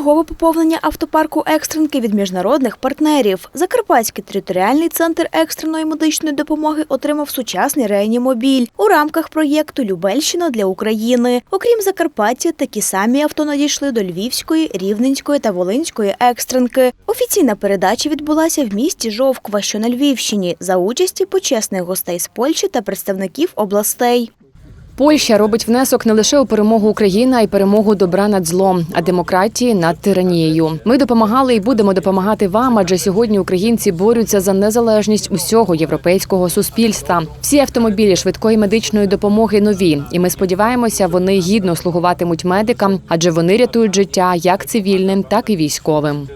Чергове поповнення автопарку екстренки від міжнародних партнерів. Закарпатський територіальний центр екстреної медичної допомоги отримав сучасний реанімобіль у рамках проєкту Любельщина для України. Окрім Закарпаття, такі самі авто надійшли до Львівської, Рівненської та Волинської екстренки. Офіційна передача відбулася в місті Жовква, що на Львівщині, за участі почесних гостей з Польщі та представників областей. Польща робить внесок не лише у перемогу України, а й перемогу добра над злом, а демократії над тиранією. Ми допомагали і будемо допомагати вам, адже сьогодні українці борються за незалежність усього європейського суспільства. Всі автомобілі швидкої медичної допомоги нові, і ми сподіваємося, вони гідно слугуватимуть медикам, адже вони рятують життя як цивільним, так і військовим.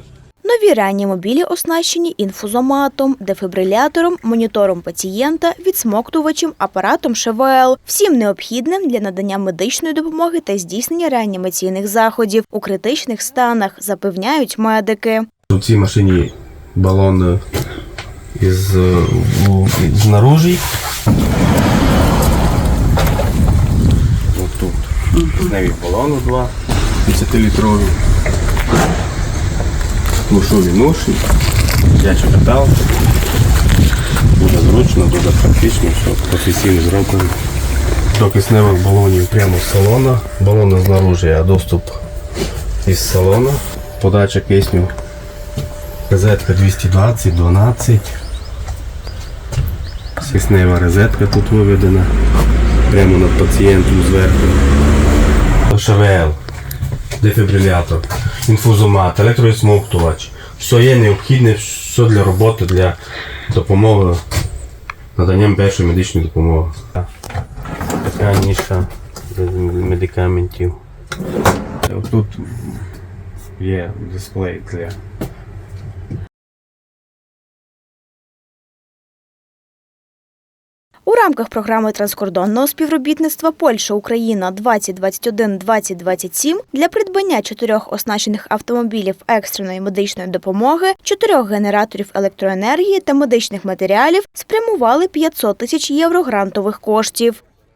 Нові реанімобілі оснащені інфузоматом, дефібрилятором, монітором пацієнта, відсмоктувачем, апаратом ШВЛ, всім необхідним для надання медичної допомоги та здійснення реанімаційних заходів у критичних станах, запевняють медики. У цій машині балон е, із е, знаружі. Ось тут. Кисневі балони два 50-літрові. Мушові ноші. Дячий метал. Дуже зручно, дуже практично, все професійно зроблено. До кисневих балонів прямо з салона. Балони знаружі, а доступ із салона. Подача кисню Розетка 220, 12. Киснева розетка тут виведена. Прямо над пацієнтом зверху. ШВЛ, дефібрилятор, інфузомат, електроісмоктувач. Все є необхідне, все для роботи, для допомоги, наданням першої медичної допомоги. Така ніша медикаментів. Тут є дисплей для У рамках програми транскордонного співробітництва Польща Україна 2021-2027 для придбання чотирьох оснащених автомобілів екстреної медичної допомоги, чотирьох генераторів електроенергії та медичних матеріалів спрямували 500 тисяч євро грантових коштів.